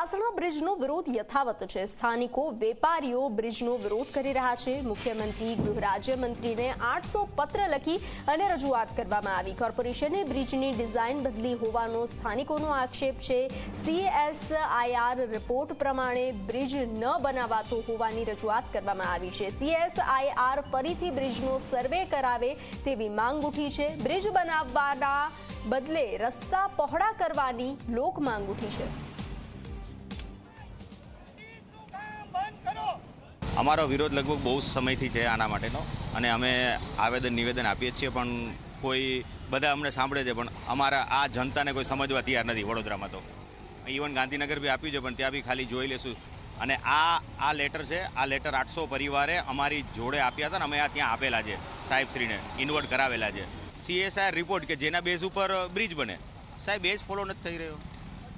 વાસણા બ્રિજનો વિરોધ યથાવત છે. સ્થાનિકો, વેપારીઓ બ્રિજનો વિરોધ કરી રહ્યા છે. મુખ્યમંત્રી, ગૃહ રાજ્યમંત્રીને આઠસો પત્ર લખી અને રજૂઆત કરવામાં આવી. કોર્પોરેશને બ્રિજની ડિઝાઇન બદલી હોવાનો સ્થાનિકોનો આક્ષેપ છે. સીએસઆઈઆર રિપોર્ટ પ્રમાણે બ્રિજ ન બનાવાતો હોવાની રજૂઆત કરવામાં આવી છે. સીએસઆઈઆર ફરીથી બ્રિજનો સર્વે કરાવે તેવી માંગ ઉઠી છે. બ્રિજ બનાવવાના બદલે રસ્તા પહોળા કરવાની લોક માંગ ઉઠી છે. અમારો વિરોધ લગભગ બહુ સમયથી છે આના માટેનો. અને અમે આવેદન નિવેદન આપીએ છીએ, પણ કોઈ બધા અમને સાંભળે છે, પણ અમારા આ જનતાને કોઈ સમજવા તૈયાર નથી વડોદરામાં તો. ઇવન ગાંધીનગર બી આપ્યું છે, પણ ત્યાં બી ખાલી જોઈ લેશું. અને આ આ લેટર છે, આ લેટર આઠસો પરિવારે અમારી જોડે આપ્યા હતા ને અમે આ ત્યાં આપેલા છે, સાહેબશ્રીને ઇન્વર્ટ કરાવેલા છે. સીએસઆર રિપોર્ટ કે જેના બેઝ ઉપર બ્રિજ બને. સાહેબ બેઝ ફોલો નથી થઈ રહ્યો.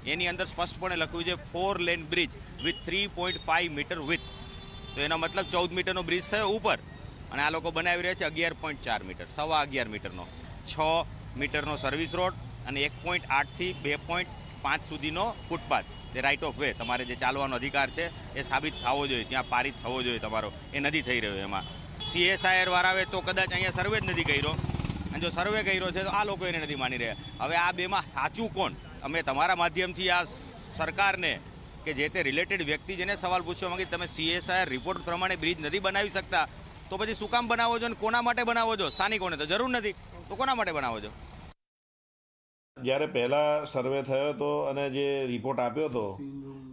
એની અંદર સ્પષ્ટપણે લખ્યું છે four lane bridge with three point five metre with તો એનો મતલબ ચૌદ મીટરનો બ્રિજ થયો ઉપર. અને આ લોકો બનાવી રહ્યા છે અગિયાર પોઈન્ટ ચાર મીટર, સવા અગિયાર મીટરનો. છ મીટરનો સર્વિસ રોડ અને એક પોઈન્ટ આઠથી બે પોઈન્ટ પાંચ સુધીનો ફૂટપાથ જે રાઇટ ઓફ વે તમારે જે ચાલવાનો અધિકાર છે એ સાબિત થવો જોઈએ, ત્યાં પારિત થવો જોઈએ તમારો. એ નથી થઈ રહ્યો એમાં. સીએસઆઈઆર વાળા આવે તો કદાચ અહીંયા સર્વે જ નથી કર્યો. અને જો સર્વે કર્યો છે તો આ લોકો એને નથી માની રહ્યા. હવે આ બેમાં સાચું કોણ? અમે તમારા માધ્યમથી આ સરકારને કે જે તે રિલેટેડ વ્યક્તિ જેને સવાલ પૂછવા માંગે, તમે સીએસઆઈ રિપોર્ટ પ્રમાણે બ્રિજ નથી બનાવી શકતા, તો પછી શું કામ બનાવો છો અને કોના માટે બનાવો છો? સ્થાનિકોને તો જરૂર નથી. તો કોના માટે બનાવો છો? જ્યારે પહેલાં સર્વે થયો હતો અને જે રિપોર્ટ આપ્યો હતો,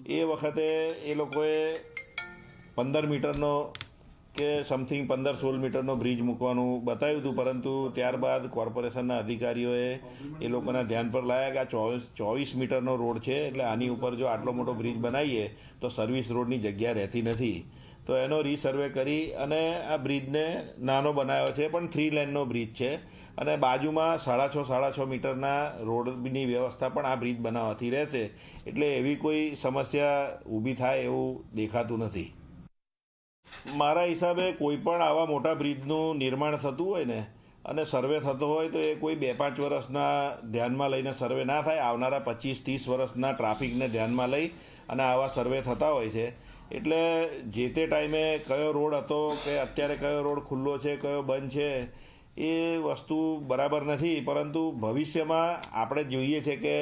એ વખતે એ લોકોએ પંદર મીટરનો કે સમથિંગ પંદર સોળ મીટરનો બ્રિજ મૂકવાનું બતાવ્યું હતું, પરંતુ ત્યારબાદ કોર્પોરેશનના અધિકારીઓએ એ લોકોના ધ્યાન પર લાયા કે આ ચોવીસ ચોવીસ મીટરનો રોડ છે, એટલે આની ઉપર જો આટલો મોટો બ્રિજ બનાવીએ, તો સર્વિસ રોડની જગ્યા રહેતી નથી. તો એનો રીસર્વે કરી અને આ બ્રિજને નાનો બનાવ્યો છે, પણ થ્રી લેનનો બ્રિજ છે. અને બાજુમાં સાડા છ સાડા છ મીટરના રોડની વ્યવસ્થા પણ આ બ્રિજ બનાવવાથી રહેશે. એટલે એવી કોઈ સમસ્યા ઊભી થાય એવું દેખાતું નથી. મારા હિસાબે કોઈ પણ આવા મોટા બ્રિજનું નિર્માણ થતું હોય ને, અને સર્વે થતો હોય તો એ કોઈ બે પાંચ વર્ષના ધ્યાનમાં લઈને સર્વે ના થાય. આવનારા પચીસ ત્રીસ વર્ષના ટ્રાફિકને ધ્યાનમાં લઈ અને આવા સર્વે થતા હોય છે. એટલે જે તે ટાઈમે કયો રોડ હતો કે અત્યારે કયો રોડ ખુલ્લો છે, કયો બંધ છે, એ વસ્તુ બરાબર નથી. પરંતુ ભવિષ્યમાં આપણે જોઈએ છે કે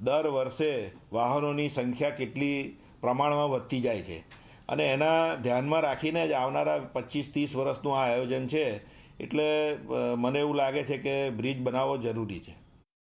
દર વર્ષે વાહનોની સંખ્યા કેટલી પ્રમાણમાં વધતી જાય છે. અને એના ધ્યાનમાં રાખીને જ આવનારા પચીસ ત્રીસ વર્ષનું આ આયોજન છે. એટલે મને એવું લાગે છે કે બ્રિજ બનાવવો જરૂરી છે.